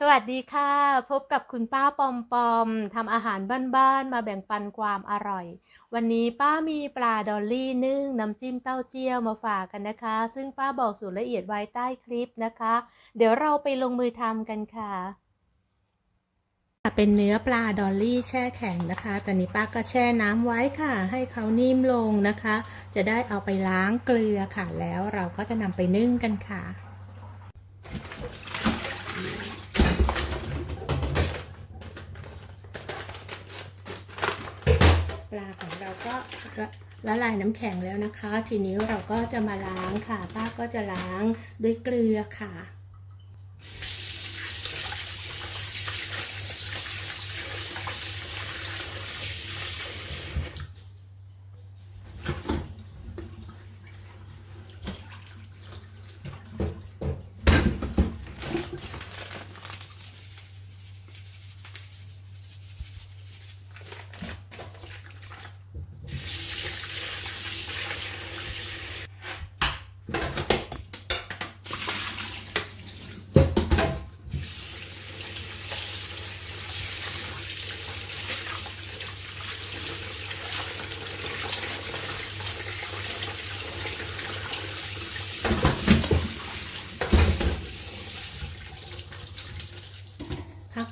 สวัสดีค่ะ พบกับคุณป้าปอมปอมทำอาหารบ้านๆมาแบ่งปันความอร่อย วันนี้ป้ามีปลาดอลลี่นึ่งน้ำจิ้มเต้าเจี้ยวมาฝากกันนะคะ ซึ่งป้าบอกสูตรละเอียดไว้ใต้คลิปนะคะ เดี๋ยวเราไปลงมือทำกันค่ะ เป็นเนื้อปลาดอลลี่แช่แข็งนะคะ ตอนนี้ป้าก็แช่น้ำไว้ค่ะ ให้เขานิ่มลงนะคะ จะได้เอาไปล้างเกลือค่ะ แล้วเราก็จะนำไปนึ่งกันค่ะ ลาของเราก็ละละลายน้ำแข็งแล้วนะคะ ทีนี้เราก็จะมาล้างค่ะ ป้าก็จะล้างด้วยเกลือค่ะ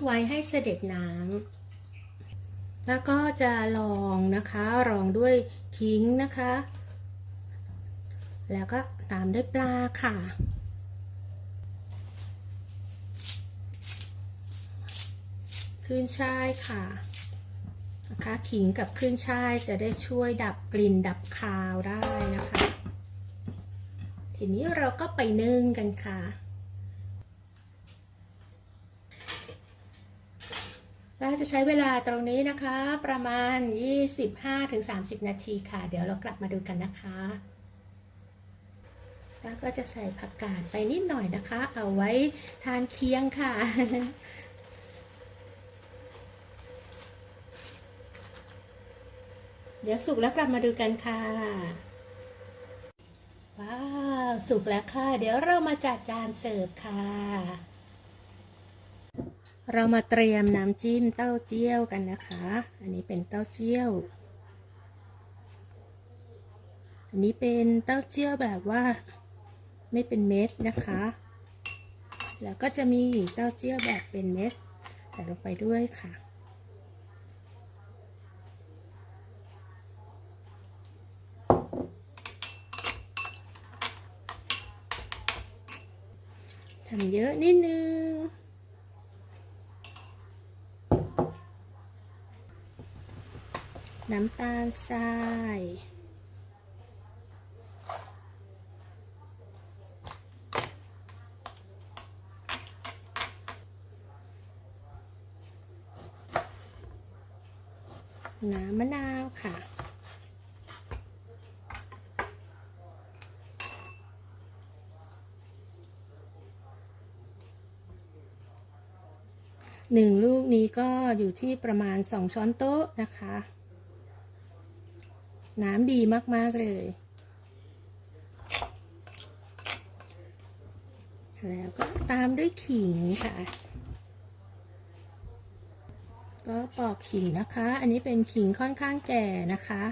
ไว้ให้เสด็จน้ำแล้วก็จะลองนะคะรองด้วยขิงนะคะ แล้วก็ตามด้วยปลาค่ะ ขึ้นช่ายค่ะนะคะขิงกับขึ้นช่ายจะได้ช่วยดับกลิ่นดับคาวได้นะคะ ทีนี้เราก็ไปนึ่งกันค่ะ เราจะใช้เวลาตรงนี้นะคะ ประมาณ 25-30 นาทีค่ะ เดี๋ยวเรากลับมาดูกันนะคะ แล้วก็จะใส่ผักกาดไปนิดหน่อยนะคะ เอาไว้ทานเคียงค่ะเดี๋ยวสุกแล้วกลับมาดูกันค่ะ ว้าว สุกแล้วค่ะ เดี๋ยวเรามาจัดจานเสิร์ฟค่ะ เรามาเตรียมน้ำจิ้มเต้าเจี้ยวกันนะคะ อันนี้เป็นเต้าเจี้ยว อันนี้เป็นเต้าเจี้ยวแบบว่าไม่เป็นเม็ดนะคะ แล้วก็จะมีเต้าเจี้ยวแบบเป็นเม็ดใส่ลงไปด้วยค่ะ ทำเยอะนิดนึง น้ำตาลทรายน้ำมะนาวค่ะ หนึ่งลูกนี้ก็อยู่ที่ประมาณสองช้อนโต๊ะนะคะ น้ำดีมาก ๆ เลย แล้วก็ตามด้วยขิงค่ะ ก็ปอกขิงนะคะ อันนี้เป็นขิงค่อนข้างแก่นะคะ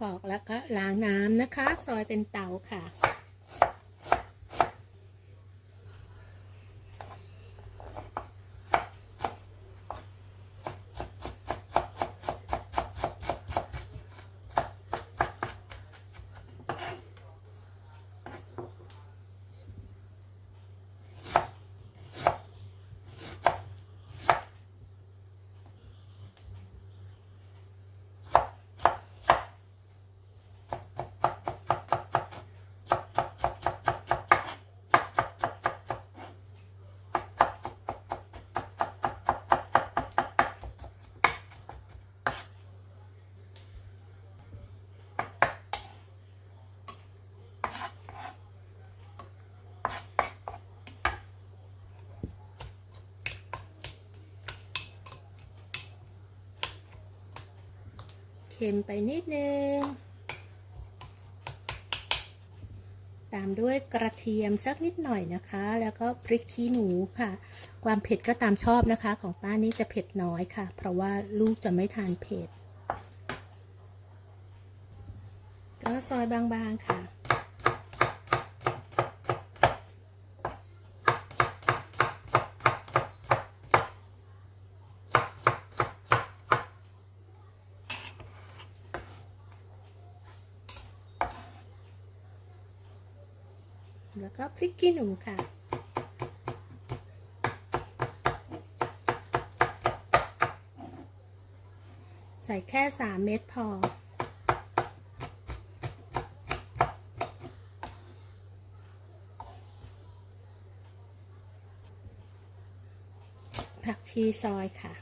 ปอกแล้วก็ล้างน้ำนะคะ ซอยเป็นเตาค่ะ ค็มไปนิดนึง ตามด้วยกระเทียมสักนิดหน่อยนะคะ แล้วก็พริกขี้หนูค่ะ ความเผ็ดก็ตามชอบนะคะ ของป้านี่จะเผ็ดน้อยค่ะ เพราะว่าลูกจะไม่ทานเผ็ด ก็ซอยบางๆค่ะ แล้วก็พริกขี้หนูค่ะ ใส่แค่ 3 เม็ดพอ ผักชีซอยค่ะ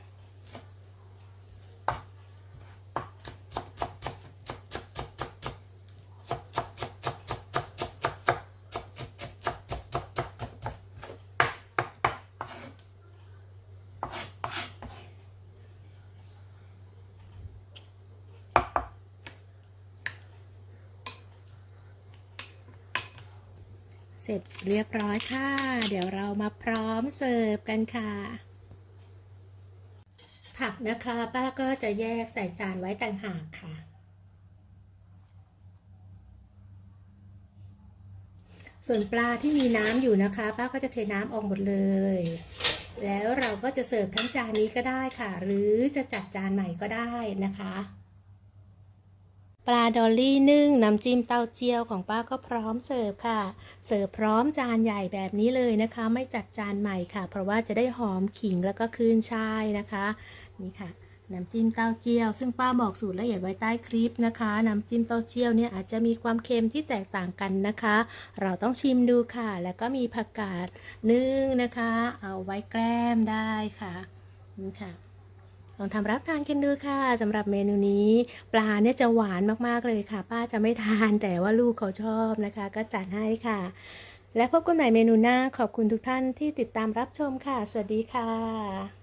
ร็จเรียบร้อยค่ะ เดี๋ยวเรามาพร้อมเสิร์ฟกันค่ะ ผักนะคะป้าก็จะแยกใส่จานไว้ต่างหากค่ะ ส่วนปลาที่มีน้ำอยู่นะคะ ป้าก็จะเทน้ำออกหมดเลย แล้วเราก็จะเสิร์ฟทั้งจานนี้ก็ได้ค่ะ หรือจะจัดจานใหม่ก็ได้นะคะ ปลาดอลลี่นึ่งน้ำจิ้มเต้าเจี้ยวของป้าก็พร้อมเสิร์ฟค่ะ เสิร์ฟพร้อมจานใหญ่แบบนี้เลยนะคะ ไม่จัดจานใหม่ค่ะ เพราะว่าจะได้หอมขิงแล้วก็คืนช่ายนะคะนี่ค่ะน้ำจิ้มเต้าเจี้ยว ซึ่งป้าบอกสูตรละเอียดไว้ใต้คลิปนะคะ น้ำจิ้มเต้าเจี้ยวเนี่ยอาจจะมีความเค็มที่แตกต่างกันนะคะ เราต้องชิมดูค่ะ แล้วก็มีผักกาดนึ่งนะคะ เอาไว้แกล้มได้ค่ะนี่ค่ะ ลองทำรับทานกันดูค่ะสำหรับเมนูนี้ ปลาเนี่ยจะหวานมากๆเลยค่ะ ป้าจะไม่ทานแต่ว่าลูกเขาชอบนะคะ ก็จัดให้ค่ะ และพบกันใหม่เมนูหน้าขอบคุณทุกท่านที่ติดตามรับชมค่ะ สวัสดีค่ะ